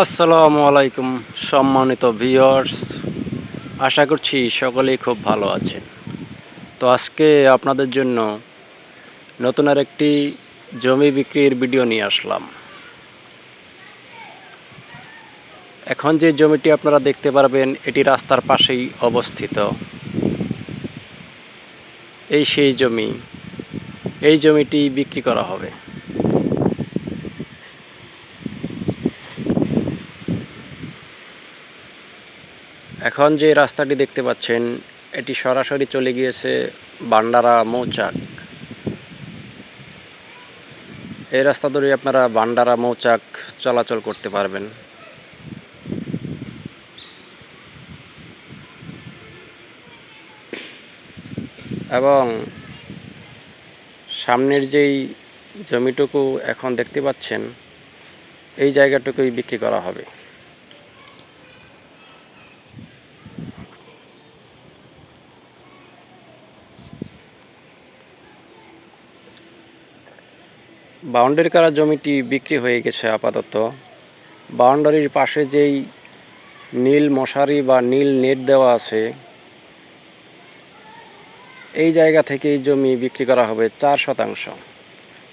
আসসালামু আলাইকুম, সম্মানিত ভিওর্স আশা করছি সকলেই খুব ভালো আছেন। তো আজকে আপনাদের জন্য নতুন আর একটি জমি বিক্রির ভিডিও নিয়ে আসলাম। এখন যে জমিটি আপনারা দেখতে পারবেন, এটি রাস্তার পাশেই অবস্থিত। এই সেই জমি, এই জমিটি বিক্রি করা হবে। এখন যে রাস্তাটি দেখতে পাচ্ছেন, এটি সরাসরি চলে গিয়েছে বান্ডারা মৌচাক। এই রাস্তা ধরে আপনারা বান্ডারা মৌচাক চলাচল করতে পারবেন। এবং সামনের যেই জমিটুকু এখন দেখতে পাচ্ছেন, এই জায়গাটুকুই বিক্রি করা হবে। বাউন্ডারি করা জমিটি বিক্রি হয়ে গেছে আপাতত। বাউন্ডারির পাশে যেই নীল মশারি বা নীল নেট দেওয়া আছে, এই জায়গা থেকে এই জমি বিক্রি করা হবে চার শতাংশ।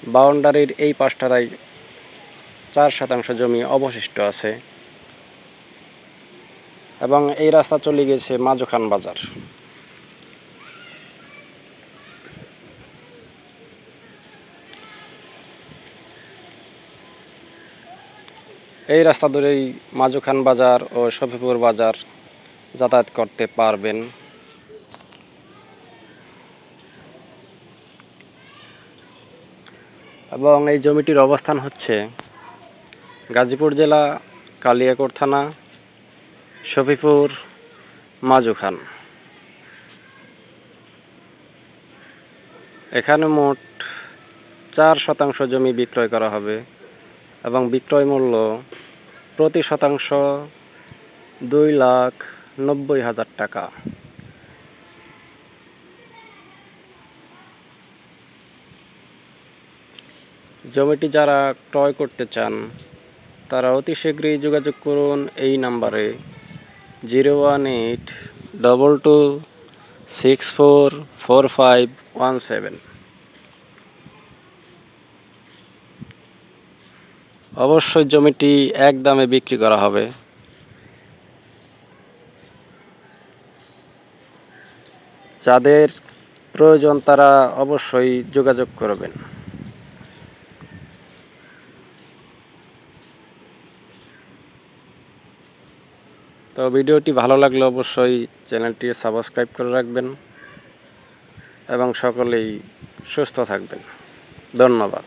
বাউন্ডারির এই পাশটায় চার শতাংশ জমি অবশিষ্ট আছে। এবং এই রাস্তা চলে গেছে মাজুখান বাজার। এই রাস্তা ধরেই মাজুখান বাজার ও শফিপুর বাজার যাতায়াত করতে পারবেন। এবং এই জমিটির অবস্থান হচ্ছে গাজীপুর জেলা, কালিয়াকোট থানা, শফিপুর মাজুখান এখানে মোট চার শতাংশ জমি বিক্রয় করা হবে এবং বিক্রয় মূল্য প্রতি শতাংশ দুই লাখ নব্বই হাজার টাকা। জমিটি যারা ক্রয় করতে চান, তারা অতি শীঘ্রই যোগাযোগ করুন এই নাম্বারে zero one eight double two six four four five one seven. অবশ্যই জমিটি এক দামে বিক্রি করা হবে। যাদের প্রয়োজন তারা অবশ্যই যোগাযোগ করবেন। তো ভিডিওটি ভালো লাগলে অবশ্যই চ্যানেলটি সাবস্ক্রাইব করে রাখবেন এবং সকলেই সুস্থ থাকবেন। ধন্যবাদ।